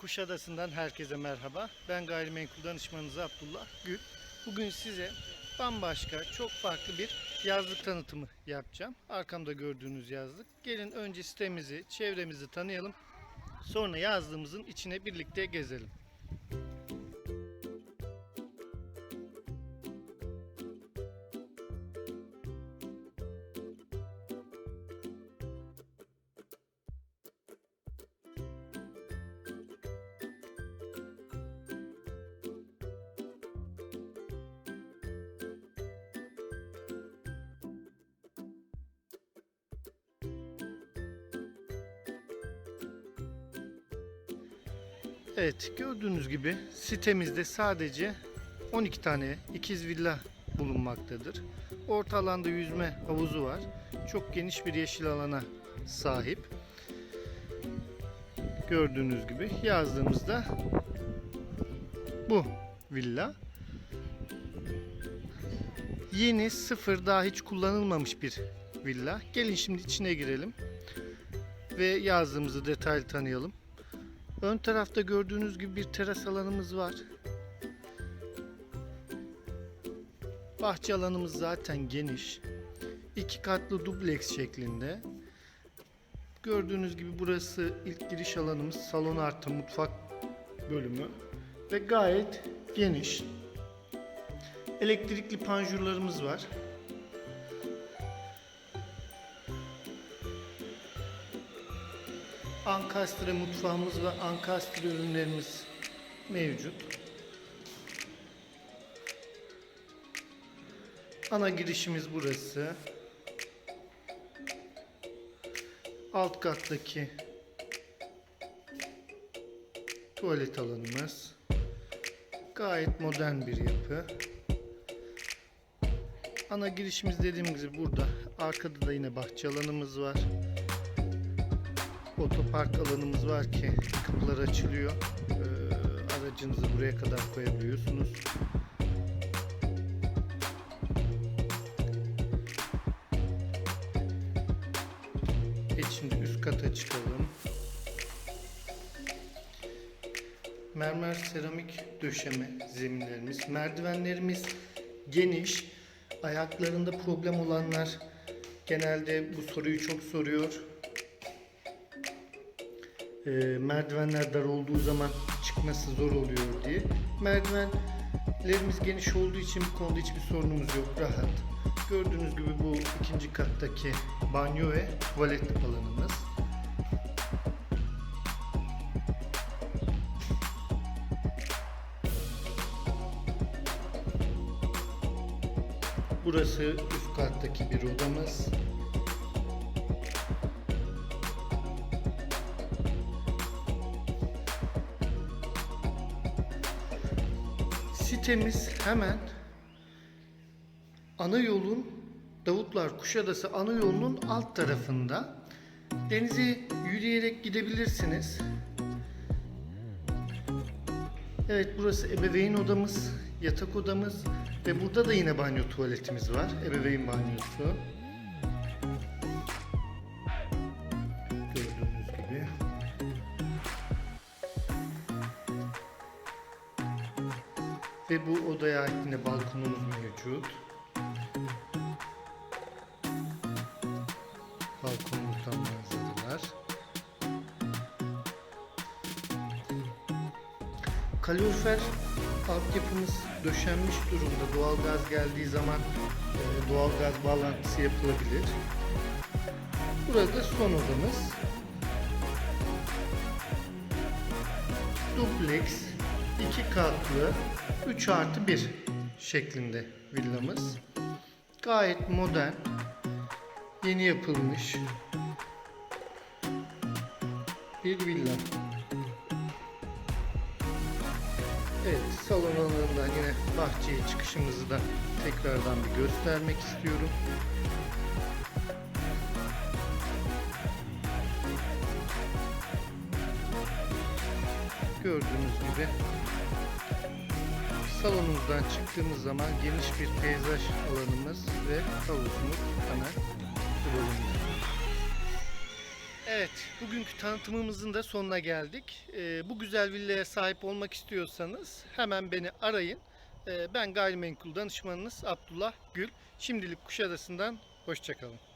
Kuşadası'ndan herkese merhaba. Ben gayrimenkul danışmanınız Abdullah Gül. Bugün size bambaşka, çok farklı bir yazlık tanıtımı yapacağım. Arkamda gördüğünüz yazlık. Gelin önce sitemizi, çevremizi tanıyalım. Sonra yazlığımızın içine birlikte gezelim. Evet, gördüğünüz gibi sitemizde sadece 12 tane ikiz villa bulunmaktadır. Orta alanda yüzme havuzu var. Çok geniş bir yeşil alana sahip. Gördüğünüz gibi yazdığımızda bu villa. Yeni sıfır daha hiç kullanılmamış bir villa. Gelin şimdi içine girelim ve yazdığımızı detaylı tanıyalım. Ön tarafta gördüğünüz gibi bir teras alanımız var. Bahçe alanımız zaten geniş. İki katlı dubleks şeklinde. Gördüğünüz gibi burası ilk giriş alanımız. Salon artı mutfak bölümü. Ve gayet geniş. Elektrikli panjurlarımız var. Ankastre mutfağımız ve ankastre ürünlerimiz mevcut. Ana girişimiz burası. Alt kattaki tuvalet alanımız. Gayet modern bir yapı. Ana girişimiz dediğim gibi burada. Arkada da yine bahçe alanımız var otopark alanımız var ki kapılar açılıyor. Ee, aracınızı buraya kadar koyabiliyorsunuz. Evet şimdi üst kata çıkalım. Mermer seramik döşeme zeminlerimiz. Merdivenlerimiz geniş. Ayaklarında problem olanlar genelde bu soruyu çok soruyor e, merdivenler dar olduğu zaman çıkması zor oluyor diye. Merdivenlerimiz geniş olduğu için bu konuda hiçbir sorunumuz yok. Rahat. Gördüğünüz gibi bu ikinci kattaki banyo ve tuvalet alanımız. Burası üst kattaki bir odamız. Sitemiz hemen ana yolun Davutlar Kuşadası ana yolunun alt tarafında. Denize yürüyerek gidebilirsiniz. Evet burası ebeveyn odamız, yatak odamız ve burada da yine banyo tuvaletimiz var. Ebeveyn banyosu. Ve bu odaya ait yine balkonumuz mevcut. Balkonumuzdan manzaralar. Kalorifer altyapımız döşenmiş durumda. Doğal gaz geldiği zaman e, doğal gaz bağlantısı yapılabilir. Burada son odamız. Duplex 2 katlı 3 artı 1 şeklinde villamız. Gayet modern, yeni yapılmış bir villa. Evet, salon alanından yine bahçeye çıkışımızı da tekrardan bir göstermek istiyorum. Gördüğünüz gibi salonumuzdan çıktığımız zaman geniş bir peyzaj alanımız ve havuzumuz hemen bu bölümde. Evet, bugünkü tanıtımımızın da sonuna geldik. Ee, bu güzel villaya sahip olmak istiyorsanız hemen beni arayın. Ee, ben gayrimenkul danışmanınız Abdullah Gül. Şimdilik Kuşadası'ndan hoşçakalın.